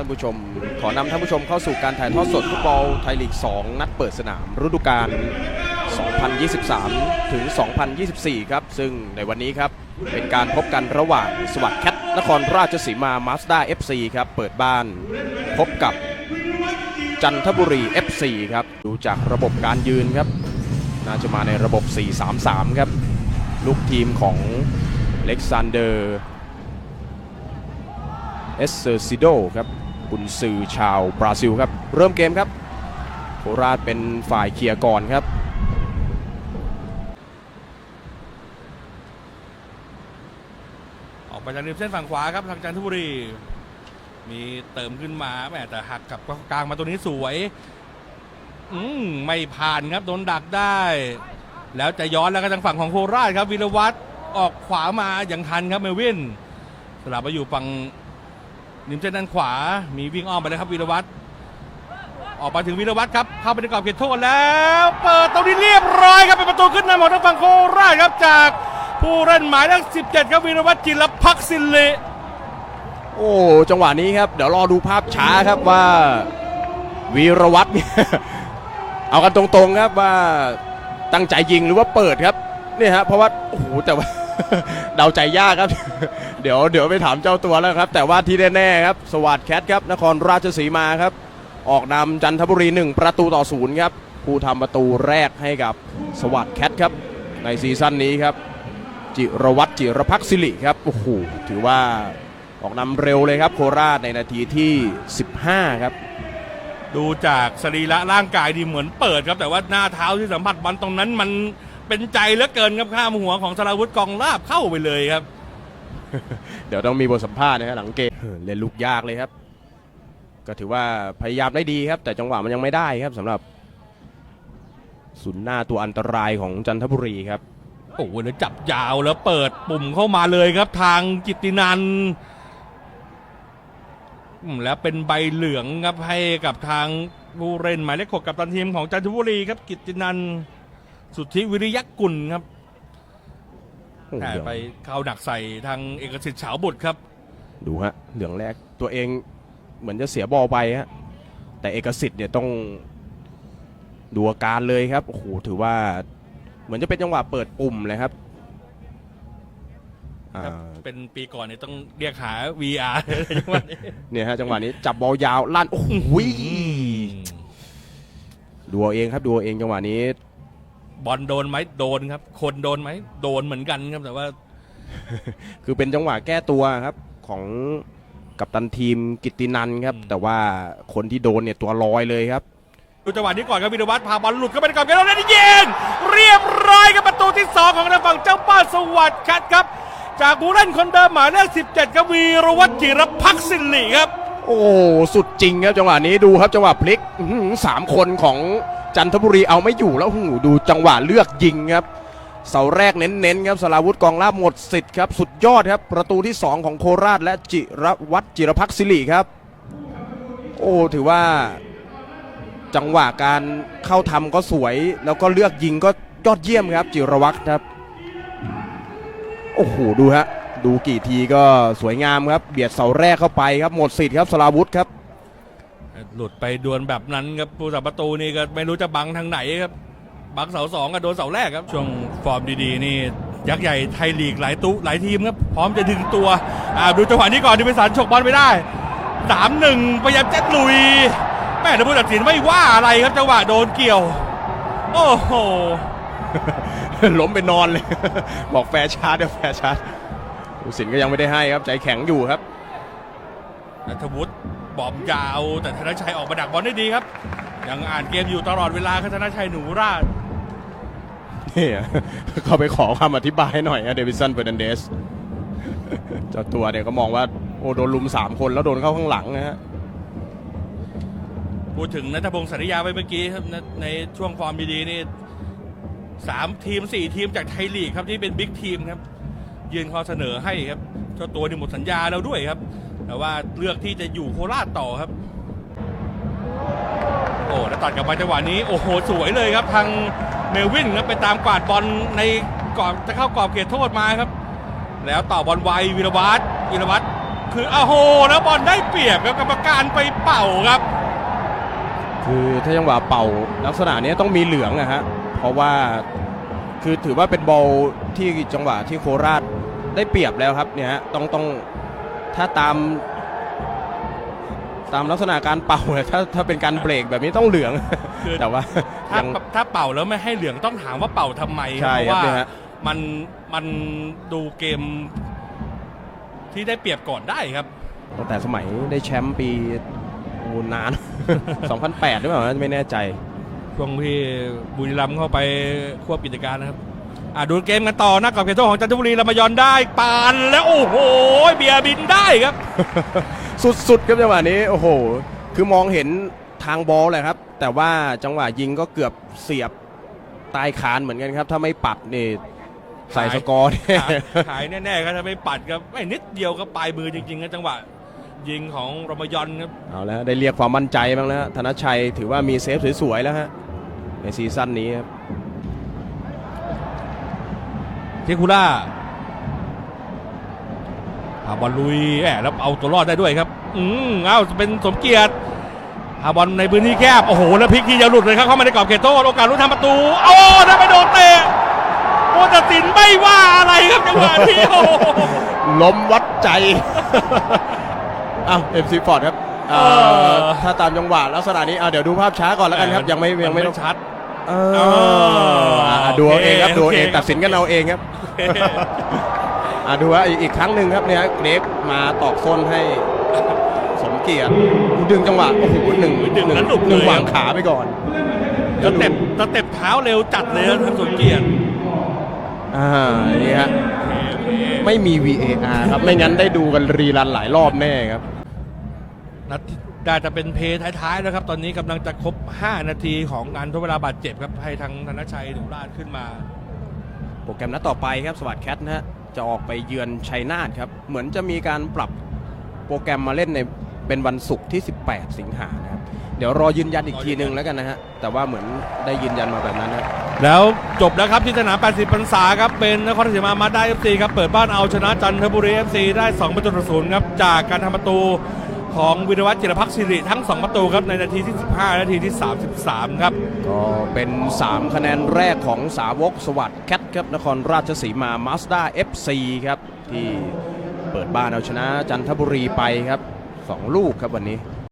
ท่านผู้ชม ขอนำท่านผู้ชมเข้าสู่การถ่ายทอดสดฟุตบอลไทยลีก 2 นัดเปิดสนามฤดูกาล 2023 ถึง 2024 ครับ ซึ่งในวันนี้ครับ เป็นการพบกันระหว่างสวัสดิ์แคทนครราชสีมามาสด้า FC ครับ เปิดบ้านพบกับจันทบุรี FC ครับ ดูจากระบบการยืนครับ น่าจะมาในระบบ 4-3-3 ครับ ลูกทีมของเล็กซานเดอร์เอสเซอร์ซิโดครับ กุนซือชาวบราซิลครับ เริ่มเกมครับ โคราชเป็นฝ่ายเคลียร์ก่อนครับ ออกไปจากริมเส้นฝั่งขวาครับทางจันทบุรี มีเติมขึ้นมาแหมแต่หักกับกลางมาตัวนี้สวย อืมไม่ผ่านครับโดนดักได้ แล้วจะย้อนแล้วก็ทางฝั่งของโคราชครับวิรวัตรออกขวามาอย่างทันครับเมลวินสลับมาอยู่ฝั่ง ริมเส้นด้านขวา มีวิ่งอ้อมไปเลยครับวิรวัตรออกมาถึงวิรวัตรครับ เข้าไปในกรอบเขตโทษแล้ว เปิดตรงนี้เรียบร้อยครับ เป็นประตูขึ้นนำของทางฝั่งโคราชครับจากผู้เล่นหมายเลข17 ครับวิรวัตรจิรพักศิริโอ้จังหวะนี้ครับ เดี๋ยวรอดูภาพช้าครับว่าวีรวัตรเนี่ยเอากันตรงๆครับว่าตั้งใจยิงหรือว่าเปิดครับเนี่ยฮะเพราะว่าโอ้โหแต่ว่า เดาใจยากครับ เดี๋ยวเดี๋ยวไปถามเจ้าตัวแล้วครับ แต่ว่าที่แน่ๆครับ สวัสดแคทครับ นครราชสีมาครับ ออกนำจันทบุรี 1 ประตูต่อศูนย์ครับ ผู้ทำประตูแรกให้กับสวัสดแคทครับ ในซีซั่นนี้ครับ จิรวัตรจิรพักศิริครับ โอ้โห ถือว่าออกนำเร็วเลยครับโคราชในนาทีที่ 15 ครับดูจากสรีระร่างกายดีเหมือนเปิดครับ แต่ว่าหน้าเท้าที่สัมผัสบอลตรงนั้นมัน เป็นใจเหลือเกินครับข้ามหัวของสราวุธกองลาบเข้าไปเลยครับ เดี๋ยวต้องมีบทสัมภาษณ์นะครับหลังเกมเออเล่นลูกยากเลยครับ ก็ถือว่าพยายามได้ดีครับ แต่จังหวะมันยังไม่ได้ครับสำหรับศูนย์หน้าตัวอันตรายของจันทบุรีครับโอ้โหแล้วจับยาวแล้วเปิดปุ่มเข้ามาเลยครับ ทางจิตตินันอืมแล้วเป็นใบเหลืองครับให้กับทางผู้เล่นหมายเลขหกกับตันทีมของจันทบุรีครับกิตตินัน สุทธิวิริยกุลครับโอ้โหแต่เดี๋ยวไปเข้าหนักใส่ทางเอกสิทธิ์เฉาบุตรครับ ดูฮะเหลืองแรกตัวเองเหมือนจะเสียบอลไปฮะแต่เอกสิทธิ์เนี่ยต้องดูอาการเลยครับโอ้โหถือว่าเหมือนจะเป็นจังหวะเปิดปุ่มเลยครับอ่าครับเป็นปีก่อนเนี่ยต้องเรียกหา VR จังหวะนี้เนี่ยฮะจังหวะนี้จับบอลยาวลั่นโอ้โหดูเอาเองครับดูเอาเองจังหวะนี้ บอลโดนไหมโดนครับ คนโดนไหมโดนเหมือนกันครับ แต่ว่า คือเป็นจังหวะแก้ตัวครับของกัปตันทีมกิตตินันครับ แต่ว่าคนที่โดนเนี่ยตัวลอยเลยครับ ดูจังหวะนี้ก่อนครับวิรวัตรพาบอลหลุดเข้าไปในกรอบเขตแล้วได้ยิงเรียบร้อยกับประตูที่ 2 ของทางฝั่งเจ้าป้านสวัสดิ์คัดครับ จากผู้เล่นคนเดิมหมายเลข17ครับวีรวัตรจิรพักดิ์ศิริครับ โอ้สุดจริงครับจังหวะนี้ดูครับจังหวะพลิกสามคนของจันทบุรีเอาไม่อยู่แล้วหูดูจังหวะเลือกยิงครับ เสาแรกเน้นๆครับสลาวุธกองลาบหมดสิทธิ์ครับสุดยอดครับประตูที่ 2 ของโคราชและจิรวัตรจิรพักศิริครับ โอ้ถือว่า จังหวะการเข้าทำก็สวย แล้วก็เลือกยิงก็ยอดเยี่ยมครับ จิรวัตรครับ โอ้โหดูฮะ ดูกี่ทีก็สวยงามครับ เบียดเสาแรกเข้าไปครับหมดสิทธิ์ครับสลาวุธครับ หลุดไปดวลแบบนั้นครับผู้สับประตูนี่ก็ไม่รู้จะบังทางไหนครับ บังเสาสองกับโดนเสาแรกครับ ช่วงฟอร์มดีๆ นี่ยักษ์ใหญ่ไทยลีกหลายตุหลายทีมครับ พร้อมจะดึงตัวอ่าดูจังหวะนี้ก่อนดิพิสารฉกบอลไปได้สามหนึ่งพยายามเจ็ดลุยแม่แต่ผู้ตัดสินไม่ว่าอะไรครับจังหวะโดนเกี่ยว โอ้โหล้มไปนอนเลย บอกแฟร์ชาร์ดเดี๋ยวแฟร์ชาร์ด ผู้สินก็ยังไม่ได้ให้ครับใจแข็งอยู่ครับนัทวุฒิบอมยาวแต่ธนชัยออกมาดักบอลได้ดีครับ ยังอ่านเกมอยู่ตลอดเวลาครับธนชัยหนูราชนี่เขาไปขอคำอธิบายหน่อยนะเดวิสันเฟอร์นันเดสเจ้าตัวเนี่ยก็มองว่าโอ้โดนลุมสามคนแล้วโดนเข้าข้างหลังนะฮะพูดถึงนัทพงศ์สัญญาไปเมื่อกี้ครับในในช่วงฟอร์มดีๆนี่สามทีมสี่ทีมจากไทยลีกครับที่เป็นบิ๊กทีมครับ ยื่นข้อเสนอให้ครับเจ้าตัวนี่หมดสัญญาแล้วด้วยครับ แต่ว่าเลือกที่จะอยู่โคราชต่อครับ โอ้แล้วตัดกลับมาจังหวะนี้โอ้โหสวยเลยครับ ทางเมลวินครับไปตามกวาดบอลในกรอบจะเข้ากรอบเขตโทษมาครับ แล้วต่อบอลไววิรวัตรวิรวัตรคืออ้โหแล้วบอลได้เปรียบครับกรรมการไปเป่าครับ คือถ้าจังหวะเป่าลักษณะนี้ต้องมีเหลืองนะฮะเพราะว่าคือถือว่าเป็นบอลที่จังหวะที่โคราช ได้เปรียบแล้วครับเนี่ยฮะต้องต้องถ้าตาม ตามลักษณะการเป่าเนี่ยถ้าถ้าเป็นการเบรกแบบนี้ต้องเหลืองคือ แต่ว่าถ้ายัง ถ้าเป่าแล้วไม่ให้เหลืองต้องถามว่าเป่าทำไมคใช่รับเพราะว่าครับเนี่ยฮะ มันมันดูเกมที่ได้เปรียบก่อนได้ครับ ตั้งแต่สมัยได้แชมป์ปีโอ้นาน 2008หรือเปล่านะไม่แน่ใจ ช่วงที่บุรีรัมย์เข้าไปควบกิจการนะครับ อะดูเกมกันต่อนะกับเกมโทษของจันทบุรีเรามายอนได้ปานแล้วโอ้โหเบียร์บินได้ครับ สุดๆครับจังหวะนี้โอ้โห คือมองเห็นทางบอลเลยครับ แต่ว่าจังหวะยิงก็เกือบเสียบใตายคานเหมือนกันครับ ถ้าไม่ปัดนี่ใส่สกอร์เนี่ยหายหายแน่ๆก็จะไม่ปัดครับไม่นิดเดียวก็ปลายมือจริงๆนะจังหวะยิงของรามายอนครับเอาแล้วได้เรียกความมั่นใจบ้างแล้วฮะธนชัยถือว่ามีเซฟสวยๆแล้วฮะในซีซั่นนี้ครับ เทคูล่าพาบอลลุยแหมแล้วเอาตัวรอดได้ด้วยครับ อืมเอ้าเป็นสมเกียรติพาบอลในพื้นที่แคบ โอ้โห แล้วพลิกที่จะหลุดเลยครับ เข้ามาในกรอบเขตโทษโอกาสลุ้นทำประตู โอ้ถ้าไปโดนเตะโอ้ตัดสินไม่ว่าอะไรครับจังหวะนี้โอ้โหล้มวัดใจอ้าวเอ็มซีฟอร์ดครับเอ่อเออถ้าตามจังหวะลักษณะนี้อะเดี๋ยวดูภาพช้าก่อนแล้วกันครับ ยังไม่ยังไม่ต้องชัด เอเออออะดูเอาเองครับโอเคดูเอาเองโอเคตัดสินกันเอาเองครับ อะดูฮะอีกอีกครั้งหนึ่งครับเนี่ยเกรกมาตอกส้นให้สมเกียรติดึงจังหวะโอ้โหหนึ่งดึงแล้วหลุดหนึ่งเลย วางขาไปก่อนสเต็ปสเต็ปเท้าเร็วจัดเลยครับท่านสมเกียรติอ่านี่ฮะไม่มี VAR ครับไม่งั้นได้ดูกันรีรันหลายรอบแน่ครับนัด น่าจะเป็นเพย์ท้ายๆแล้วครับ ตอนนี้กำลังจะครบ 5 นาทีของการทดเวลาบาดเจ็บครับ ให้ทางธนชัยหนูราชขึ้นมา โปรแกรมนัดต่อไปครับสวัสดแคทนะฮะจะออกไปเยือนชัยนาทครับ เหมือนจะมีการปรับโปรแกรมมาเล่นในเป็นวันศุกร์ที่ 18 สิงหานะครับเดี๋ยวรอยืนยันอีกทีนึงแล้วกันนะฮะแต่ว่าเหมือนได้ยืนยันมาแบบนั้นนะครับแล้วจบแล้วครับที่สนาม 80 พรรษาครับ เป็นนครราชสีมามาได้เอฟซีครับ เปิดบ้านเอาชนะจันทบุรีเอฟซีได้2ประตูต่อศูนย์ครับ จากการทำประตู ของวิรวัตจิรพักษ์สิริทั้ง 2 ประตูครับในนาทีที่ 15 นาทีที่ 33 ครับ ก็เป็น 3 คะแนนแรกของสาวกสวัสด์แคทครับนครราชสีมามาสด้า FC ครับ ที่เปิดบ้านเอาชนะจันทบุรีไปครับ 2 ลูกครับวันนี้